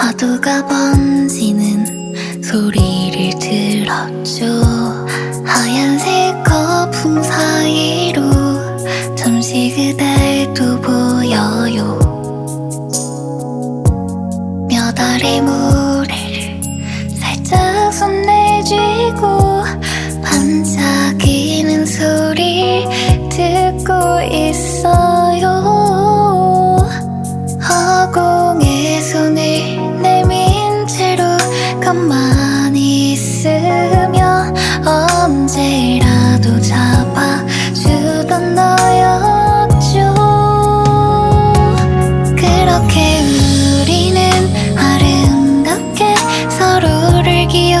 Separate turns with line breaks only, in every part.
파도가 번지는 소리를 들었죠. 하얀색 거품 사이로 잠시 그댈도 보여요. 몇 알의 모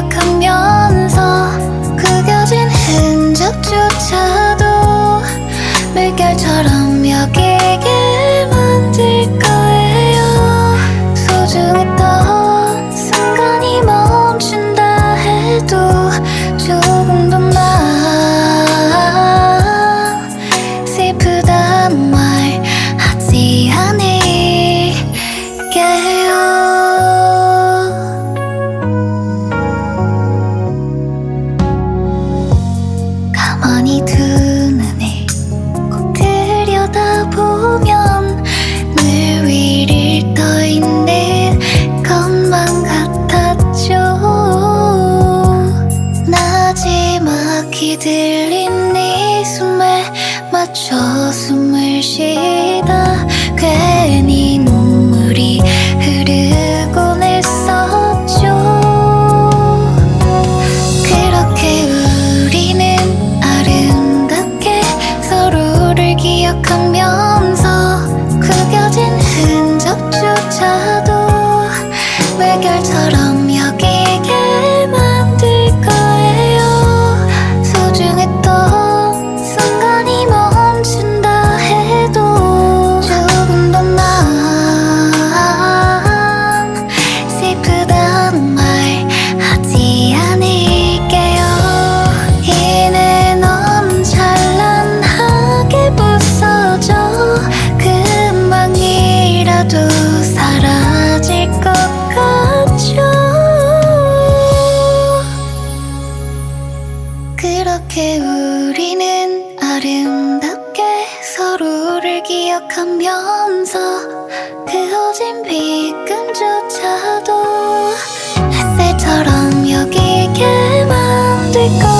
기억하면서 구겨진 흔적조차도 물결처럼 여기게 만들 거예요. 소중했던 들린 네 숨에 맞춰 숨을 쉬다 괜히 눈물이 흐르곤 했었죠. 그렇게 우리는 아름답게 서로를 기억하면서 구겨진 흔적조차도 물결처럼 그렇게 우리는 아름답게 서로를 기억하면서 그어진 빗금조차도 햇살처럼 여기게 만들 거